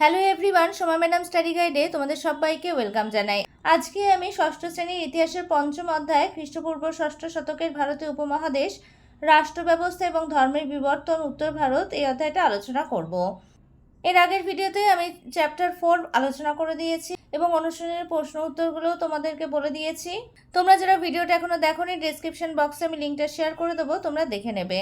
Hello everyone Soma madam study গাইডে তোমাদের সবাইকে welcome জানাই। আজকে আমি ষষ্ঠ শ্রেণির ইতিহাসের পঞ্চম অধ্যায়, খ্রিস্টপূর্ব ষষ্ঠ শতকের ভারতীয় উপমহাদেশ, রাষ্ট্র ব্যবস্থা এবং ধর্মের বিবর্তন, উত্তর ভারত এই অধ্যায়টা আলোচনা করব। এর আগের ভিডিওতে আমি চ্যাপ্টার ফোর আলোচনা করে দিয়েছি এবং অনুষ্ঠানের প্রশ্ন উত্তরগুলোও তোমাদেরকে বলে দিয়েছি। তোমরা যারা ভিডিওটা এখনও দেখোনি ডেসক্রিপশন বক্সে আমি লিঙ্কটা শেয়ার করে দেবো, তোমরা দেখে নেবে।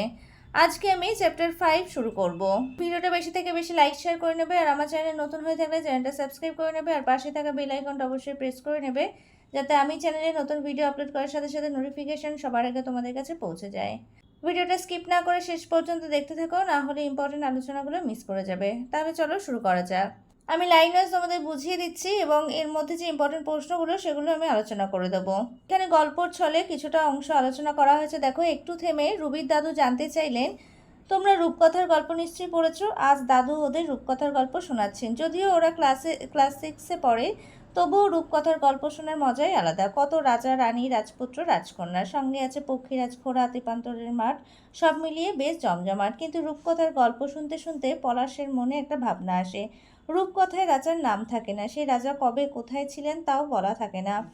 আজকে আমি চ্যাপ্টার ফাইভ শুরু করব। ভিডিওটা বেশি থেকে বেশি লাইক শেয়ার করে নেবে আর আমার চ্যানেল নতুন হয়ে থাকলে চ্যানেলটা সাবস্ক্রাইব করে নেবে আর পাশে থাকা বেল আইকনটা অবশ্যই প্রেস করে নেবে যাতে আমি চ্যানেলে নতুন ভিডিও আপলোড করার সাথে সাথে নোটিফিকেশান সবার আগে তোমাদের কাছে পৌঁছে যায়। ভিডিওটা স্কিপ না করে শেষ পর্যন্ত দেখতে থাকো, না হলে ইম্পর্টেন্ট আলোচনাগুলো মিস করে যাবে। তাহলে চলো শুরু করা যাক। আমি লাইন ওয়াইজ তোমাদের বুঝিয়ে দিচ্ছি এবং এর মধ্যে যে ইম্পর্টেন্ট প্রশ্নগুলো সেগুলো আমি আলোচনা করে দেবো। এখানে গল্পর ছলে কিছুটা অংশ আলোচনা করা হয়েছে। দেখো, একটু থেমে রুবির দাদু জানতে চাইলেন, তোমরা রূপকথার গল্প নিশ্চয়ই পড়েছো? আজ দাদু ওদের রূপকথার গল্প শোনাচ্ছেন। যদিও ওরা ক্লাসে ক্লাস সিক্সে পড়ে, তবুও রূপকথার গল্প শোনার মজাই আলাদা। কত রাজা, রানী, রাজপুত্র রাজকন্যা সঙ্গে আছে পক্ষীরাজ, ঘোড়া তিপান্তরের মাঠ, সব মিলিয়ে বেশ জমজমাট। কিন্তু রূপকথার গল্প শুনতে শুনতে পলাশের মনে একটা ভাবনা আসে। রূপকথায় রাজার নাম থাকে না। সেই রাজা কবে কোথায় ছিলেন তাও বলা থাকে না।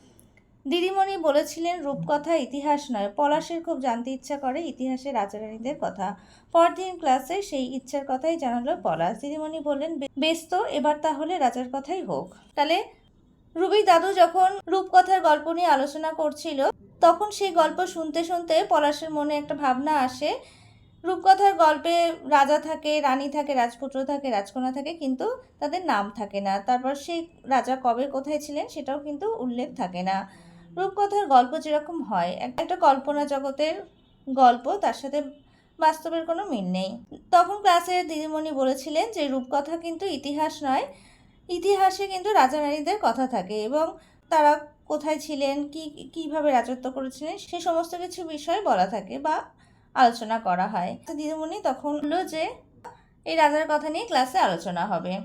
দিদিমণি বলেছিলেন, রূপকথা ইতিহাস নয়। পলাশের খুব জানতে ইচ্ছা করে ইতিহাসে রাজারানীদের কথা। পরদিন ক্লাসে সেই ইচ্ছার কথাই জানালো পলাশ। দিদিমণি বললেন, "বে- বেশ তো, এবার তাহলে রাজার কথাই হোক। তাহলে রুবি দাদু যখন রূপকথার গল্প নিয়ে আলোচনা করছিল, তখন সেই গল্প শুনতে শুনতে পলাশের মনে একটা ভাবনা আসে রূপকথার গল্পে রাজা থাকে, রানী থাকে, রাজপুত্র থাকে, রাজকন্যা থাকে, কিন্তু তাদের নাম থাকে না। তারপর সেই রাজা কবে কোথায় ছিলেন সেটাও কিন্তু উল্লেখ থাকে না। রূপকথার গল্প যেরকম হয় একটা কল্পনা জগতের গল্প, তার সাথে বাস্তবের কোনো মিল নেই। তখন ক্লাসের দিদিমণি বলেছিলেন যে, রূপকথা কিন্তু ইতিহাস নয়, ইতিহাসে কিন্তু রাজা রানীদের কথা থাকে এবং তারা কোথায় ছিলেন, কি কীভাবে রাজত্ব করেছিলেন, সে সমস্ত কিছু বিষয় বলা থাকে বা আলোচনা করা হয়। তো দিদিমণি তখন হলো যে, এই রাজার কথা নিয়ে ক্লাসে আলোচনা হবে।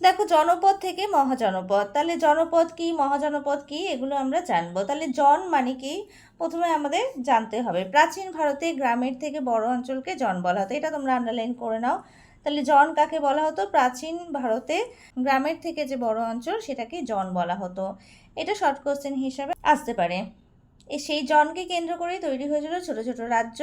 দেখো, জনপদ থেকে মহাজনপদ। তাহলে জনপদ কি, মহাজনপদ কি, এগুলো আমরা জানব। তাহলে জন মানে কি? প্রথমে আমাদের জানতে হবে। প্রাচীন ভারতে গ্রামের থেকে বড় অঞ্চলকে জন বলা হতো। এটা তোমরা আন্ডারলাইন করে নাও। তাহলে জন কাকে বলা হতো? প্রাচীন ভারতে গ্রামের থেকে যে বড় অঞ্চল, সেটাকে জন বলা হতো। এটা শর্ট কোশ্চেন হিসাবে আসতে পারে। সেই জনকে কেন্দ্র করেই তৈরি হয়েছিল ছোট ছোট রাজ্য।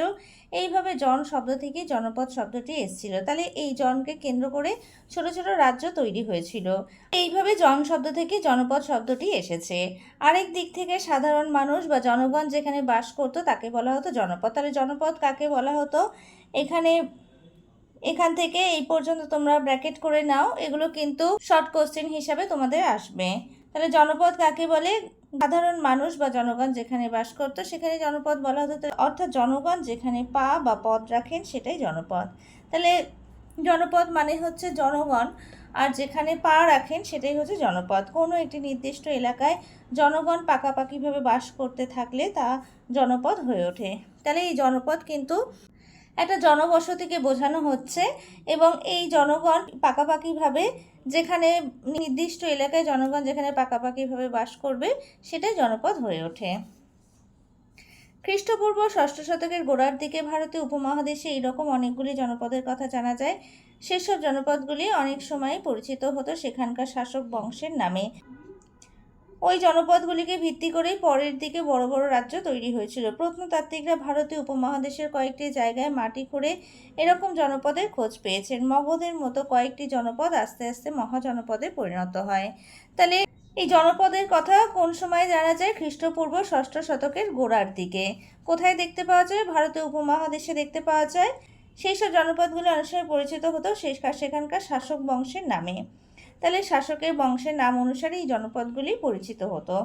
এইভাবে জন শব্দ থেকে জনপদ শব্দটি এসেছিল। তাহলে এই জনকে কেন্দ্র করে ছোট ছোট রাজ্য তৈরি হয়েছিল। এইভাবে জন শব্দ থেকে জনপদ শব্দটি এসেছে। আরেক দিক থেকে সাধারণ মানুষ বা জনগণ যেখানে বাস করতো তাকে বলা হতো জনপদ। তাহলে জনপদ কাকে বলা হতো? এখানে, এখান থেকে এই পর্যন্ত তোমরা ব্র্যাকেট করে নাও। এগুলো কিন্তু শর্ট কোশ্চেন হিসাবে তোমাদের আসবে। তাহলে জনপদ কাকে বলে? সাধারণ মানুষ বা জনগণ যেখানে বাস করতো, সেখানে জনপদ বলা হতো। অর্থাৎ জনগণ যেখানে পা বা পদ রাখেন, সেটাই জনপদ। তাহলে জনপদ মানে হচ্ছে জনগণ, আর যেখানে পা রাখেন, সেটাই হচ্ছে জনপদ। কোনো একটি নির্দিষ্ট এলাকায় জনগণ পাকাপাকিভাবে বাস করতে থাকলে তা জনপদ হয়ে ওঠে। তাহলে এই জনপদ কিন্তু একটা জনবসতিকে বোঝানো হচ্ছে এবং এই জনগণ পাকাপাকিভাবে যেখানে নির্দিষ্ট এলাকায় জনগণ যেখানে পাকাপাকিভাবে বাস করবে, সেটাই জনপদ হয়ে ওঠে। খ্রিস্টপূর্ব ষষ্ঠ শতকের গোড়ার দিকে ভারতীয় উপমহাদেশে এইরকম অনেকগুলি জনপদের কথা জানা যায়। সেসব জনপদগুলি অনেক সময় পরিচিত হতো সেখানকার শাসক বংশের নামে। ওই জনপদগুলিকে ভিত্তি করেই পরের দিকে বড় বড় রাজ্য তৈরি হয়েছিল। প্রত্নতাত্ত্বিকরা ভারতীয় উপমহাদেশের কয়েকটি জায়গায় মাটি খুঁড়ে এরকম জনপদের খোঁজ পেয়েছেন। মগধের মতো কয়েকটি জনপদ আস্তে আস্তে মহাজনপদে পরিণত হয়। তাহলে এই জনপদের কথা কোন সময় জানা যায়? খ্রিস্টপূর্ব ষষ্ঠ শতকের গোড়ার দিকে। কোথায় দেখতে পাওয়া যায়? ভারতীয় উপমহাদেশে দেখতে পাওয়া যায়। সেই সব জনপদগুলি অনেক সময় পরিচিত হতো সেখানকার শাসক বংশের নামে। তাহলে শাসকের বংশের নাম অনুসারে এই জনপদগুলি পরিচিত হতো।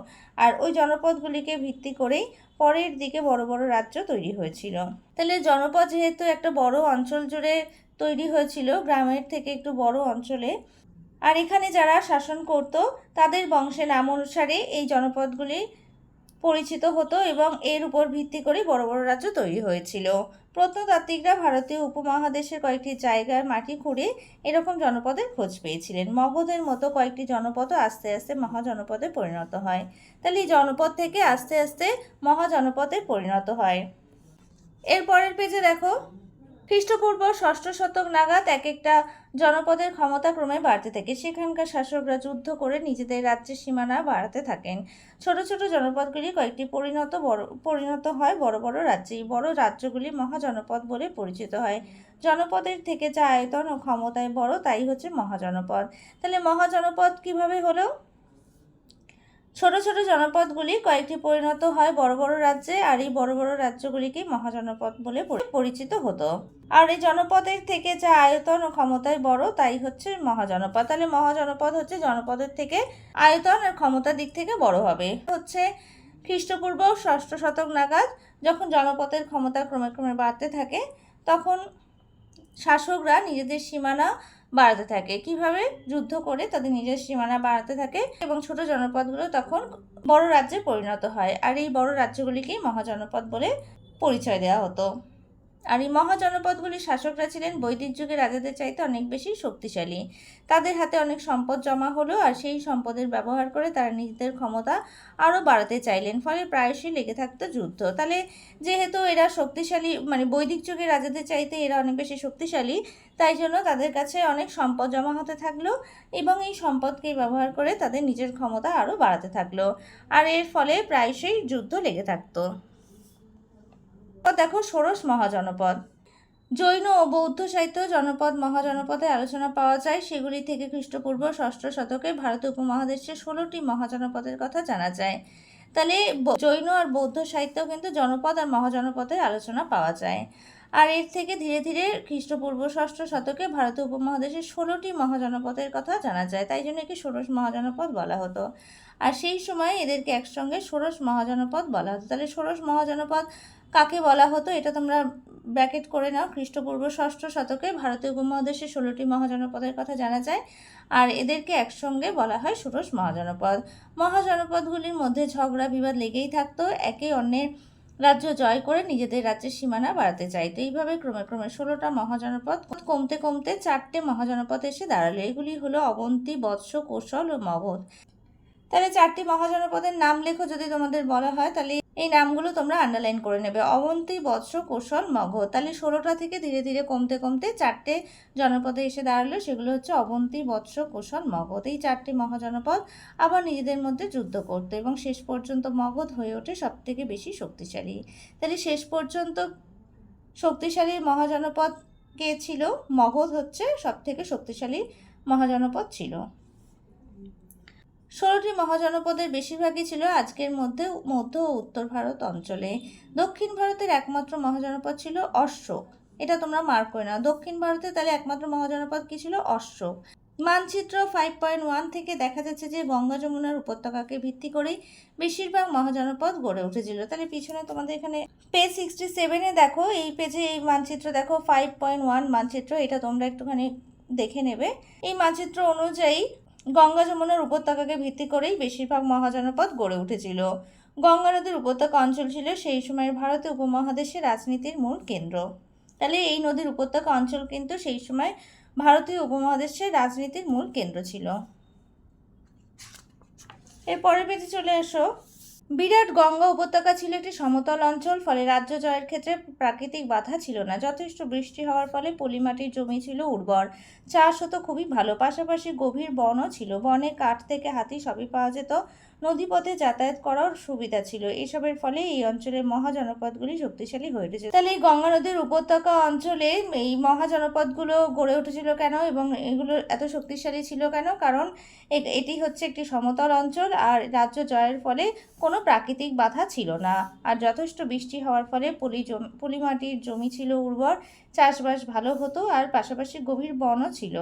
আর ওই জনপদগুলিকে ভিত্তি করেই পরের দিকে বড় বড় রাজ্য তৈরি হয়েছিল। তাহলে জনপদ যেহেতু একটা বড় অঞ্চল জুড়ে তৈরি হয়েছিল, গ্রামের থেকে একটু বড় অঞ্চলে। আর এখানে যারা শাসন করত, তাদের বংশের নাম অনুসারে এই জনপদগুলি পরিচিত হতো এবং এর উপর ভিত্তি করে বড় বড় রাজ্য তৈরি হয়েছিল। প্রত্নতাত্ত্বিকরা ভারতীয় উপমহাদেশের কয়েকটি জায়গার মাটি খুঁড়ে এরকম জনপদের খোঁজ পেয়েছিলেন। মগধের মতো কয়েকটি জনপদও আস্তে আস্তে মহাজনপদে পরিণত হয়। তাহলে এই জনপদ থেকে আস্তে আস্তে মহাজনপদে পরিণত হয়। এরপরের পেজে দেখো। খ্রিস্টপূর্ব ষষ্ঠ শতক নাগাদ এক একটা জনপদের ক্ষমতা ক্রমে বাড়তে থাকে। সেখানকার শাসকরা যুদ্ধ করে নিজেদের রাজ্যের সীমানা বাড়াতে থাকেন। ছোট ছোট জনপদগুলি কয়েকটি পরিণত বড়, পরিণত হয় বড় বড় রাজ্যে এই বড় রাজ্যগুলি মহাজনপদ বলে পরিচিত হয়। জনপদের থেকে যা আয়তন ও ক্ষমতায় বড়, তাই হচ্ছে মহাজনপদ। তাহলে মহাজনপদ কীভাবে হলো? ছোট ছোট জনপদগুলি কয়েকটি পরিণত হয় বড় বড় রাজ্যে আর এই বড় বড় রাজ্যগুলিকে মহাজনপদ বলে পরিচিত হতো। আর এই জনপদের থেকে যা আয়তন ও ক্ষমতায় বড়, তাই হচ্ছে মহাজনপদ। তাহলে মহাজনপদ হচ্ছে জনপদের থেকে আয়তন আর ক্ষমতার দিক থেকে বড় হবে। হচ্ছে খ্রিস্টপূর্ব ষষ্ঠ শতক নাগাদ যখন জনপদের ক্ষমতা ক্রমে ক্রমে বাড়তে থাকে, তখন শাসকরা নিজেদের সীমানা বাড়াতে থাকে। কীভাবে? যুদ্ধ করে তাদের নিজের সীমানা বাড়াতে থাকে এবং ছোট জনপদগুলো তখন বড় রাজ্যে পরিণত হয়। আর এই বড় রাজ্যগুলিকেই মহাজনপদ বলে পরিচয় দেওয়া হতো। আর এই মহাজনপদগুলির শাসকরা ছিলেন বৈদিক যুগের রাজাদের চাইতে অনেক বেশি শক্তিশালী। তাদের হাতে অনেক সম্পদ জমা হলো আর সেই সম্পদের ব্যবহার করে তারা নিজেদের ক্ষমতা আরও বাড়াতে চাইলেন, ফলে প্রায়শই লেগে থাকতো যুদ্ধ। তাহলে যেহেতু এরা শক্তিশালী মানে বৈদিক যুগের রাজাদের চাইতে এরা অনেক বেশি শক্তিশালী, তাই জন্য তাদের কাছে অনেক সম্পদ জমা হতে থাকল এবং এই সম্পদকে ব্যবহার করে তাদের নিজের ক্ষমতা আরও বাড়াতে থাকল। আর এর ফলে প্রায়শই যুদ্ধ লেগে থাকতো। তো দেখো ষোড়শ মহাজনপদ। জৈন ও বৌদ্ধ সাহিত্য জনপদ মহাজনপদে আলোচনা পাওয়া যায়। সেগুলি থেকে খ্রিস্টপূর্ব ষষ্ঠ শতকে ভারত উপমহাদেশে ষোলোটি মহাজনপদের কথা জানা যায়। তাহলে জৈন আর বৌদ্ধ সাহিত্য কিন্তু জনপদ আর মহাজনপদের আলোচনা পাওয়া যায়। আর এর থেকে ধীরে ধীরে খ্রিস্টপূর্ব ষষ্ঠ শতকে ভারতীয় উপমহাদেশের ষোলোটি মহাজনপদের কথা জানা যায়। তাই জন্য একে ষোড়শ মহাজনপদ বলা হতো। আর সেই সময় এদেরকে একসঙ্গে ষোড়শ মহাজনপদ বলা হতো। তাহলে ষোড়শ মহাজনপদ কাকে বলা হতো এটা তোমরা ব্র্যাকেট করে নাও। খ্রিস্টপূর্ব ষষ্ঠ শতকে ভারতীয় উপমহাদেশে ষোলোটি মহাজনপদের কথা জানা যায় আর এদেরকে একসঙ্গে বলা হয় ষোড়শ মহাজনপদ। মহাজনপদগুলির মধ্যে ঝগড়া বিবাদ লেগেই থাকতো। একে অন্যের রাজ্য জয় করে নিজেদের রাজ্যের সীমানা বাড়াতে চাইতো। এইভাবে ক্রমে ক্রমে ষোলোটা মহাজনপদ কমতে কমতে চারটে মহাজনপদ এসে দাঁড়াল। এগুলি হলো অবন্তী, বৎস, কৌশল ও মগধ। তাহলে চারটি মহাজনপদের নাম লেখো যদি তোমাদের বলা হয়, তাহলে এই নামগুলো তোমরা আন্ডারলাইন করে নেবে। অবন্তী বৎস কৌশল মগধ তাহলে ষোলোটা থেকে ধীরে ধীরে কমতে কমতে চারটে জনপদে এসে দাঁড়াল। সেগুলো হচ্ছে অবন্তী বৎস কৌশল মগধ এই চারটি মহাজনপদ আবার নিজেদের মধ্যে যুদ্ধ করতো এবং শেষ পর্যন্ত মগধ হয়ে ওঠে সব থেকে বেশি শক্তিশালী। তাহলে শেষ পর্যন্ত শক্তিশালী মহাজনপদ কে ছিল? মগধ হচ্ছে সব থেকে শক্তিশালী মহাজনপদ ছিল। ষোলোটি মহাজনপদের বেশিরভাগই ছিল আজকের মধ্যে মধ্য ও উত্তর ভারত অঞ্চলে। দক্ষিণ ভারতের একমাত্র মহাজনপদ ছিল অশোক। এটা তোমরা মার্ক করে নাও। দক্ষিণ ভারতে তাহলে একমাত্র মহাজনপদ কি ছিল? অশোক। মানচিত্র ফাইভ পয়েন্ট ওয়ান থেকে দেখা যাচ্ছে যে গঙ্গা যমুনার উপত্যকাকে ভিত্তি করেই বেশিরভাগ মহাজনপদ গড়ে উঠেছিল। তাহলে পিছনে তোমাদের এখানে পেজ সিক্সটি সেভেনে দেখো, এই পেজে এই মানচিত্র দেখো ফাইভ পয়েন্ট ওয়ান মানচিত্র, এটা তোমরা একটুখানি দেখে নেবে। এই মানচিত্র অনুযায়ী গঙ্গা যমুনার উপত্যকাকে ভিত্তি করেই বেশিরভাগ মহাজনপদ গড়ে উঠেছিল। গঙ্গা নদীর উপত্যকা অঞ্চল ছিল সেই সময়ের ভারতীয় উপমহাদেশের রাজনীতির মূল কেন্দ্র। তাহলে এই নদীর উপত্যকা অঞ্চল কিন্তু সেই সময় ভারতীয় উপমহাদেশের রাজনীতির মূল কেন্দ্র ছিল। এরপরের পেতে চলে এসো বিরাট গঙ্গা উপত্যকা ছিল একটি সমতল অঞ্চল, ফলে রাজ্য জয়ের ক্ষেত্রে প্রাকৃতিক বাধা ছিল না। যথেষ্ট বৃষ্টি হওয়ার ফলে পলিমাটির জমি ছিল উর্বর। চাষ হতো খুবই ভালো, পাশাপাশি গভীর বনও ছিল। বনে কাঠ থেকে হাতি সবই পাওয়া যেত। নদীপথে যাতায়াত করার সুবিধা ছিল। এসবের ফলে এই অঞ্চলের মহাজনপদগুলি শক্তিশালী হয়ে উঠেছে। তাহলে এই গঙ্গা নদীর উপত্যকা অঞ্চলে এই মহাজনপদগুলো গড়ে উঠেছিল কেন? এবং এগুলো এত শক্তিশালী ছিল কেন? কারণ এটি হচ্ছে একটি সমতল অঞ্চল আর রাজ্য জয়ের ফলে কোনো প্রাকৃতিক বাধা ছিল না। আর যথেষ্ট বৃষ্টি হওয়ার ফলে পলি পলিমাটির জমি ছিল উর্বর, চাষবাস ভালো হতো আর পাশাপাশি গভীর বনও ছিল।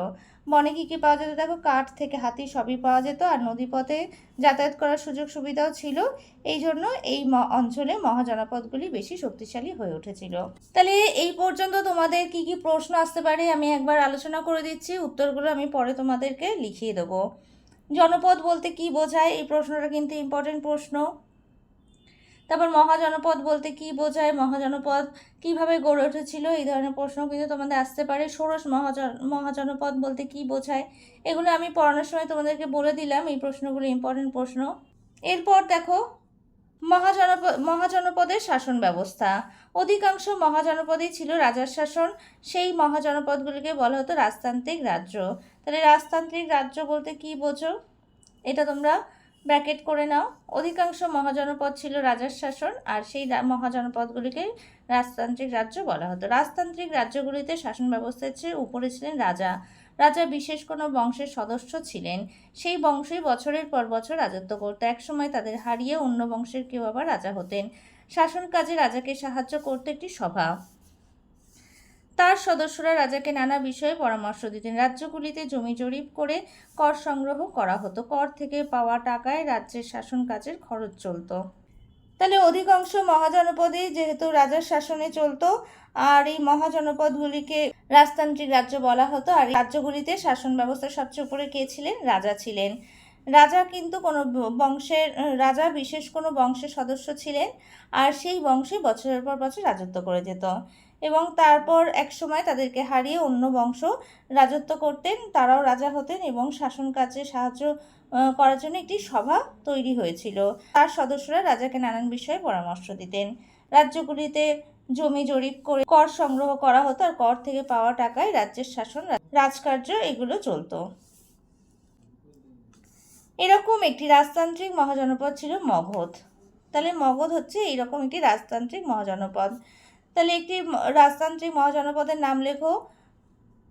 বনে কী কী পাওয়া যেত? দেখো, কাঠ থেকে হাতি সবই পাওয়া যেত আর নদীপথে যাতায়াত করার সুযোগ সুবিধাও ছিল। এই জন্য এই অঞ্চলে মহাজনপদগুলি বেশি শক্তিশালী হয়ে উঠেছিল। তাহলে এই পর্যন্ত তোমাদের কি কি প্রশ্ন আসতে পারে আমি একবার আলোচনা করে দিচ্ছি। উত্তরগুলো আমি পরে তোমাদেরকে লিখিয়ে দেবো। জনপদ বলতে কি বোঝায়? এই প্রশ্নটা কিন্তু ইম্পর্টেন্ট প্রশ্ন। তারপর মহাজনপদ বলতে কি বোঝায়? মহাজনপদ কীভাবে গড়ে উঠেছিল? এই ধরনের প্রশ্ন কিন্তু তোমাদের আসতে পারে। ষোড়শ মহাজন মহাজনপদ বলতে কি বোঝায়? এগুলো আমি পড়ানোর সময় তোমাদেরকে বলে দিলাম। এই প্রশ্নগুলো ইম্পর্টেন্ট প্রশ্ন। এরপর দেখো মহাজনপদ মহাজনপদের শাসন ব্যবস্থা। অধিকাংশ মহাজনপদেই ছিল রাজার শাসন। সেই মহাজনপদগুলিকে বলা হতো রাজতান্ত্রিক রাজ্য। তাহলে রাজতান্ত্রিক রাজ্য বলতে কি বোঝো? এটা তোমরা ব্র্যাকেট করে নাও। অধিকাংশ মহাজনপদ ছিল রাজার শাসন, আর সেই মহাজনপদগুলিকে রাজতান্ত্রিক রাজ্য বলা হতো। রাজতান্ত্রিক রাজ্যগুলিতে শাসন ব্যবস্থার চেয়ে উপরে ছিলেন রাজা। রাজা বিশেষ কোনো বংশের সদস্য ছিলেন। সেই বংশই বছরের পর বছর রাজত্ব করতো। একসময় তাদের হারিয়ে অন্য বংশের কেউ আবার রাজা হতেন। শাসন কাজে রাজাকে সাহায্য করতে একটি সভা। তার সদস্যরা রাজাকে নানা বিষয়ে পরামর্শ দিতেন। রাজ্যগুলিতে জমি জরিপ করে কর সংগ্রহ করা হতো। কর থেকে পাওয়া টাকায় রাজ্যের শাসন কাজের খরচ চলতো। তাহলে অধিকাংশ মহাজনপদে যেহেতু রাজার শাসনে চলতো, আর এই মহাজনপদগুলিকে রাজতান্ত্রিক রাজ্য বলা হতো, আর রাজ্যগুলিতে শাসন ব্যবস্থা সবচেয়ে উপরে কে ছিলেন? রাজা ছিলেন। রাজা কিন্তু কোনো বংশের, রাজা বিশেষ কোনো বংশের সদস্য ছিলেন, আর সেই বংশে বছরের পর বছর রাজত্ব করে যেত। এবং তারপর এক সময় তাদেরকে হারিয়ে অন্য বংশ রাজত্ব করতেন। তারাও রাজা হতেন এবং শাসন কাজে সাহায্য করার জন্য একটি সভা তৈরি হয়েছিল। তার সদস্যরা রাজাকে নানান বিষয়ে পরামর্শ দিতেন। রাজ্যগুলিতে জমি জরিপ করে কর সংগ্রহ করা হতো আর কর থেকে পাওয়া টাকায় রাজ্যের শাসন রাজকার্য এগুলো চলতো। এরকম একটি রাজতান্ত্রিক মহাজনপদ ছিল মগধ। তাহলে মগধ হচ্ছে এইরকম একটি রাজতান্ত্রিক মহাজনপদ। তাহলে একটি রাজতান্ত্রিক মহাজনপদের নাম লেখো।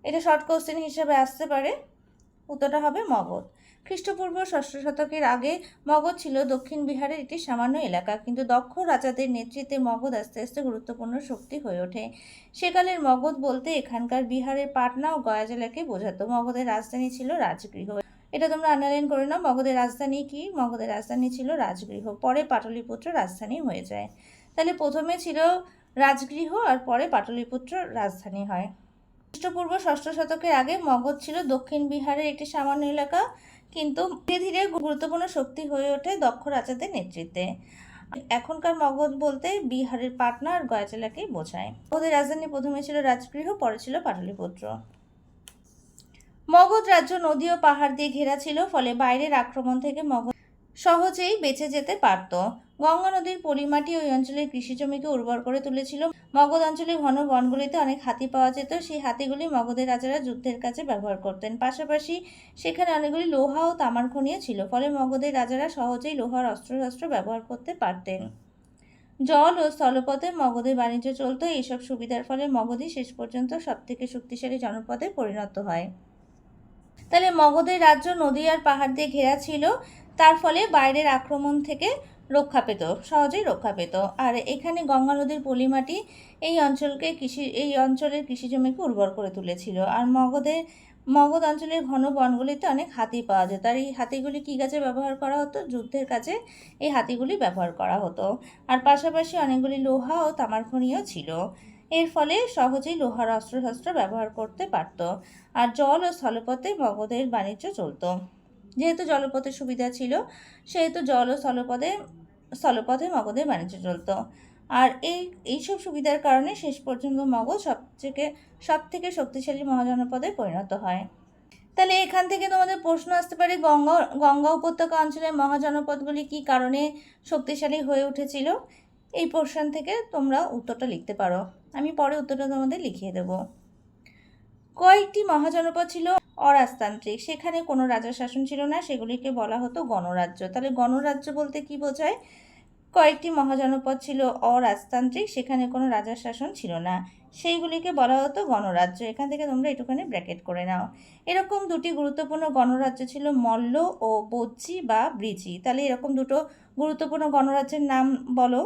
এটা শর্ট কোশ্চেন হিসেবে আসতে পারে। উত্তরটা হবে মগধ। খ্রিস্টপূর্ব ষষ্ঠ শতকের আগে মগধ ছিল দক্ষিণ বিহারের একটি সামান্য এলাকা, কিন্তু দক্ষ রাজাদের নেতৃত্বে মগধ আস্তে আস্তে গুরুত্বপূর্ণ শক্তি হয়ে ওঠে। সেকালের মগধ বলতে এখানকার বিহারের পাটনা ও গয়া জেলাকে বোঝাতো। মগধের রাজধানী ছিল রাজগৃহ। এটা তোমরা আন্ডারলাইন করে নাও। মগধের রাজধানী কি? মগধের রাজধানী ছিল রাজগৃহ। পরে পাটলিপুত্র রাজধানী হয়ে যায়। তাহলে প্রথমে ছিল রাজগৃহ আর পরে পাটলিপুত্র রাজধানী হয়। খ্রিস্টপূর্ব ষষ্ঠ শতকের আগে মগধ ছিল দক্ষিণ বিহারের একটি সামান্য এলাকা, কিন্তু ধীরে ধীরে গুরুত্বপূর্ণ শক্তি হয়ে ওঠে দক্ষ রাজাদের নেতৃত্বে। এখনকার মগধ বলতে বিহারের পাটনা আর গয়া জেলাকেই বোঝায়। মগধের রাজধানী প্রথমে ছিল রাজগৃহ, পরে ছিল পাটলিপুত্র। মগধ রাজ্য নদী ও পাহাড় দিয়ে ঘেরা ছিল, ফলে বাইরের আক্রমণ থেকে মগধ সহজেই বেঁচে যেতে পারত। গঙ্গা নদীর পলিমাটি ওই অঞ্চলের কৃষি জমিকে উর্বর করে তুলেছিল। মগধ অঞ্চলে ঘন বনগুলিতে অনেক হাতি পাওয়া যেত। সেই হাতিগুলি মগধের রাজারা যুদ্ধের কাজে ব্যবহার করতেন। পাশাপাশি সেখানে অনেকগুলি লোহা ও তামার খনিও ছিল, ফলে মগধের রাজারা সহজেই লোহার অস্ত্রশস্ত্র ব্যবহার করতে পারতেন। জল ও স্থলপথে মগধের বাণিজ্য চলত। এইসব সুবিধার ফলে মগধই শেষ পর্যন্ত সবথেকে শক্তিশালী জনপদে পরিণত হয়। তাহলে মগধের রাজ্য নদী আর পাহাড় দিয়ে ঘেরা ছিল। তার ফলে বাইরের আক্রমণ থেকে রক্ষা পেত, সহজেই রক্ষা পেত। আর এখানে গঙ্গা নদীর পলিমাটি এই অঞ্চলকে কৃষি, এই অঞ্চলের কৃষি জমিকে উর্বর করে তুলেছিল। আর মগধের, মগধ অঞ্চলের ঘন বনগুলিতে অনেক হাতি পাওয়া যেত। আর এই হাতিগুলি কী কাজে ব্যবহার করা হতো? যুদ্ধের কাজে এই হাতিগুলি ব্যবহার করা হতো। আর পাশাপাশি অনেকগুলি লোহা ও তামার খনিও ছিল। এর ফলে সহজেই লোহার অস্ত্রশস্ত্র ব্যবহার করতে পারত। আর জল ও স্থলপথে মগধের বাণিজ্য চলতো। যেহেতু জলপথের সুবিধা ছিল, সেহেতু জল ও স্থলপথে স্থলপথে মগধের বাণিজ্য চলতো। আর এই, এইসব সুবিধার কারণে শেষ পর্যন্ত মগধ সব থেকে সব থেকে শক্তিশালী মহাজনপদে পরিণত হয়। তাহলে এখান থেকে তোমাদের প্রশ্ন আসতে পারে, গঙ্গা গঙ্গা উপত্যকা অঞ্চলের মহাজনপদগুলি কী কারণে শক্তিশালী হয়ে উঠেছিল? এই পোর্শন থেকে তোমরা উত্তরটা লিখতে পারো। আমি পরে উত্তরটা তোমাদের লিখিয়ে দেবো। কয়েকটি মহাজনপদ ছিল। অরাজতান্ত্রিক। সেখানে কোনো রাজা শাসন ছিল না, সেগুলিকে বলা হতো গণরাজ্য। তাহলে গণরাজ্য বলতে কি বোঝায়? কয়েকটি মহাজনপদ ছিল অরাজতান্ত্রিক, সেখানে কোনো রাজার শাসন ছিল না। সেইগুলিকে বলা হতো গণরাজ্য। এখান থেকে তোমরা একটুখানি ব্র্যাকেট করে নাও। এরকম দুটি গুরুত্বপূর্ণ গণরাজ্য ছিল মল্ল ও বজ্জি বা ব্রিজি। তাহলে এরকম দুটো গুরুত্বপূর্ণ গণরাজ্যের নাম বলো।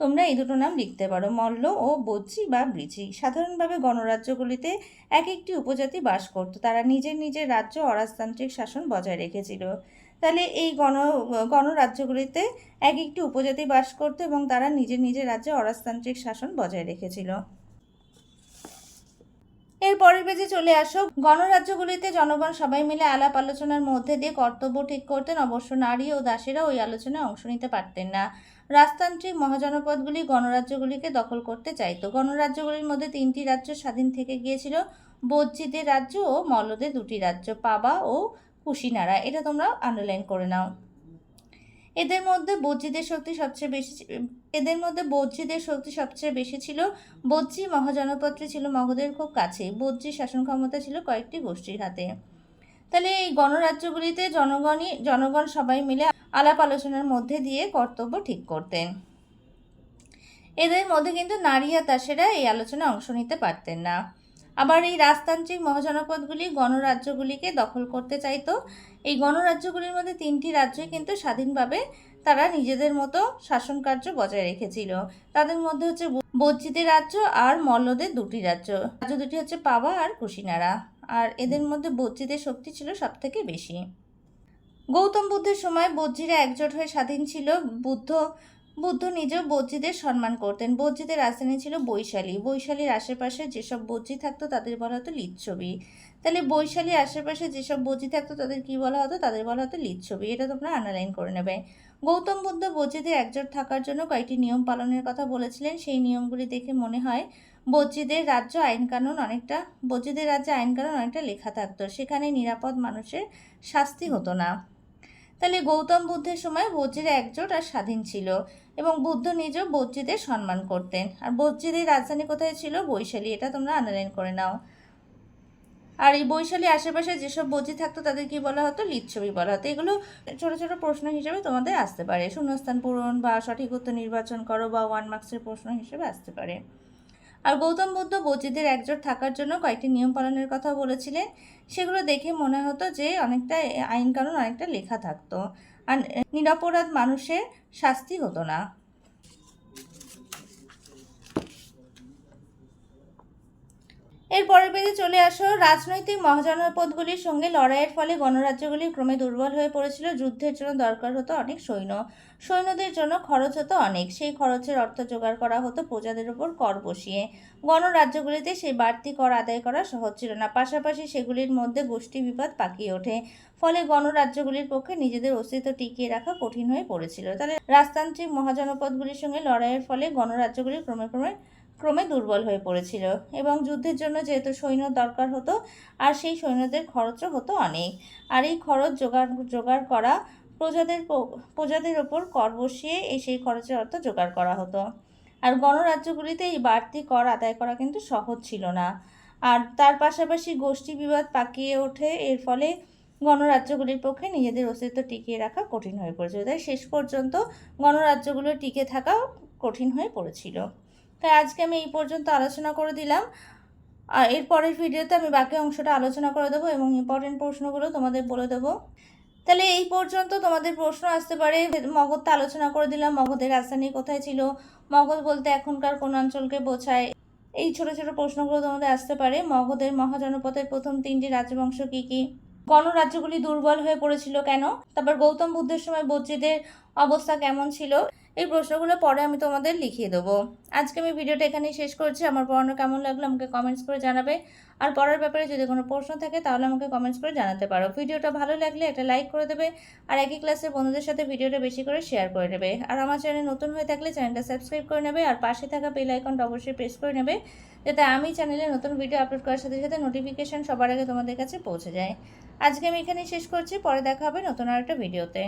তোমরা এই দুটো নাম লিখতে পারো। মল্ল ও বজ্জি বা ব্রিজি সাধারণভাবে গণরাজ্যগুলিতে এক একটি উপজাতি বাস করত। তারা নিজের নিজের রাজ্য অরাজতান্ত্রিক শাসন বজায় রেখেছিল। তাহলে এই গণ, গণরাজ্যগুলিতে এক একটি উপজাতি বাস করত এবং তারা নিজের নিজের রাজ্যে অরাজতান্ত্রিক শাসন বজায় রেখেছিল। এর পরের পেজে চলে আসো। গণরাজ্যগুলিতে জনগণ সবাই মিলে আলাপ আলোচনার মধ্যে দিয়ে কর্তব্য ঠিক করতেন। অবশ্য নারী ও দাসীরা ওই আলোচনায় অংশ নিতে পারতেন না। রাজতান্ত্রিক মহাজনপদগুলি গণরাজ্যগুলিকে দখল করতে চাইতো। গণরাজ্যগুলির মধ্যে তিনটি রাজ্য স্বাধীন থেকে গিয়েছিল। বজ্জিদের রাজ্য ও মল্লদের দুটি রাজ্য, পাবা ও কুশিনারা। এটা তোমরা আন্ডারলাইন করে নাও। এদের মধ্যে বজ্জিদের শক্তি সবচেয়ে বেশি এদের মধ্যে বজ্জিদের শক্তি সবচেয়ে বেশি ছিল। বজ্জি মহাজনপদটি ছিল মগধের খুব কাছে। বজ্জি শাসন ক্ষমতা ছিল কয়েকটি গোষ্ঠীর হাতে। তাহলে এই গণরাজ্যগুলিতে জনগণই, জনগণ সবাই মিলে আলাপ আলোচনার মধ্যে দিয়ে কর্তব্য ঠিক করতেন। এদের মধ্যে কিন্তু নারী আর দাসেরা এই আলোচনায় অংশ নিতে পারতেন না। আবার এই রাজতান্ত্রিক মহাজনপদগুলি গণরাজ্যগুলিকে দখল করতে চাইতো। এই গণরাজ্যগুলির মধ্যে তিনটি রাজ্যই কিন্তু স্বাধীনভাবে তারা নিজেদের মতো শাসন কার্য বজায় রেখেছিল। তাদের মধ্যে হচ্ছে বজ্জিদের রাজ্য আর মল্লদের দুটি রাজ্য। রাজ্য দুটি হচ্ছে পাবা আর কুশিনারা। আর এদের মধ্যে বজ্জিদের শক্তি ছিল সব থেকে বেশি। গৌতম বুদ্ধের সময় বজ্জিরা একজোট হয়ে স্বাধীন ছিল। বুদ্ধ বুদ্ধ নিজেও বজ্জিদের সম্মান করতেন। বজ্জিদের রাজধানী ছিল বৈশালী। বৈশালীর আশেপাশে যেসব বজ্জি থাকতো, তাদের বলা হতো লিচ্ছবি তাহলে বৈশালীর আশেপাশে যেসব বজ্জি থাকতো, তাদের কি বলা হতো? তাদের বলা হতো লিচ্ছবি এটা তোমরা আন্ডারলাইন করে নেবে। গৌতম বুদ্ধ বজ্জিদের একজোট থাকার জন্য কয়েকটি নিয়ম পালনের কথা বলেছিলেন। সেই নিয়মগুলি দেখে মনে হয়, বজ্জিদের রাজ্য আইনকানুন অনেকটা, বজ্জিদের রাজ্যে আইনকানুন অনেকটা লেখা থাকতো। সেখানে নিরাপদ মানুষের শাস্তি হতো না। তাহলে গৌতম বুদ্ধের সময় বজ্জিরা একজোট আর স্বাধীন ছিল এবং বুদ্ধ নিজেও বজ্জিদের সম্মান করতেন। আর বজ্জিদের রাজধানী কোথায় ছিল? বৈশালী, এটা তোমরা আন্ডারলাইন করে নাও। আর এই বৈশালী আশেপাশে যেসব বজ্জি থাকতো, তাদের কি বলা হতো? লিচ্ছবি বলা হতো। এগুলো ছোট ছোট প্রশ্ন হিসেবে তোমাদের আসতে পারে। শূন্যস্থান পূরণ বা সঠিক উত্তর নির্বাচন করো বা ওয়ান মার্কসের প্রশ্ন হিসেবে আসতে পারে। আর গৌতম বুদ্ধ বৌদ্ধদের একজোট থাকার জন্য কয়েকটি নিয়ম পালনের কথা বলেছিলেন। সেগুলো দেখে মনে হতো যে অনেকটা আইন কানুন অনেকটা লেখা থাকতো। আর নিরাপরাধ মানুষের শাস্তি হতো না। এর পরের পেজে চলে আসো। রাজনৈতিক মহাজনপদগুলির সঙ্গে লড়াইয়ের ফলে গণরাজ্যগুলি ক্রমে দুর্বল হয়ে পড়েছিল। যুদ্ধের জন্য দরকার হতো অনেক সৈন্য। সৈন্যদের জন্য খরচ হতো অনেক। সেই খরচের অর্থ জোগাড় করা হতো প্রজাদের উপর কর বসিয়ে। গণরাজ্যগুলিতে সেই বাড়তি কর আদায় করা সহজ ছিল না। পাশাপাশি সেগুলির মধ্যে গোষ্ঠী বিবাদ পাকিয়ে ওঠে। ফলে গণরাজ্যগুলির পক্ষে নিজেদের অস্তিত্ব টিকিয়ে রাখা কঠিন হয়ে পড়েছিল। তাহলে রাজতান্ত্রিক মহাজনপদগুলির সঙ্গে লড়াইয়ের ফলে গণরাজ্যগুলি ক্রমে ক্রমে ক্রমে দুর্বল হয়ে পড়েছিল এবং যুদ্ধের জন্য যেহেতু সৈন্য দরকার হতো, আর সেই সৈন্যদের খরচও হতো অনেক। আর এই খরচ জোগাড় জোগাড় করা প্রজাদের প্রজাদের ওপর কর বসিয়ে এই সেই খরচের অর্থ জোগাড় করা হতো। আর গণরাজ্যগুলিতে এই বাড়তি কর আদায় করা কিন্তু সহজ ছিল না। আর তার পাশাপাশি গোষ্ঠী বিবাদ পাকিয়ে ওঠে, এর ফলে গণরাজ্যগুলির পক্ষে নিজেদের অস্তিত্ব টিকিয়ে রাখা কঠিন হয়ে পড়েছিল। তাই শেষ পর্যন্ত গণরাজ্যগুলো টিকে থাকাও কঠিন হয়ে পড়েছিল। তাই আজকে আমি এই পর্যন্ত আলোচনা করে দিলাম। আর এর পরের ভিডিওতে আমি বাকি অংশটা আলোচনা করে দেবো এবং ইম্পর্টেন্ট প্রশ্নগুলো তোমাদের বলে দেবো। তাহলে এই পর্যন্ত তোমাদের প্রশ্ন আসতে পারে। মগধটা আলোচনা করে দিলাম, মগধের রাজধানী কোথায় ছিল? মগধ বলতে এখনকার কোন অঞ্চলকে বোঝায়? এই ছোট ছোট প্রশ্নগুলো তোমাদের আসতে পারে। মগধের মহাজনপদের প্রথম তিনটি রাজবংশ কি কি? গণরাজ্যগুলি দুর্বল হয়ে পড়েছিল কেন? তারপর গৌতম বুদ্ধের সময় বজ্রীদের অবস্থা কেমন ছিল? এই প্রশ্নগুলো পরে আমি তোমাদের লিখিয়ে দেবো। আজকে আমি ভিডিওটা এখানেই শেষ করছি। আমার পড়ানো কেমন লাগল আমাকে কমেন্টস করে জানাবে। আর পড়ার ব্যাপারে যদি কোনো প্রশ্ন থাকে তাহলে আমাকে কমেন্টস করে জানাতে পারো। ভিডিওটা ভালো লাগলে একটা লাইক করে দেবে আর একই ক্লাসের বন্ধুদের সাথে ভিডিওটা বেশি করে শেয়ার করে দেবে আর আমার চ্যানেল নতুন হয়ে থাকলে চ্যানেলটা সাবস্ক্রাইব করে নেবে আর পাশে থাকা বেল আইকনটা অবশ্যই প্রেস করে নেবে যাতে আমি চ্যানেলে নতুন ভিডিও আপলোড করার সাথে সাথে নোটিফিকেশন সবার আগে তোমাদের কাছে পৌঁছে যায়। আজকে আমি এখানেই শেষ করছি। পরে দেখা হবে নতুন আরেকটা ভিডিওতে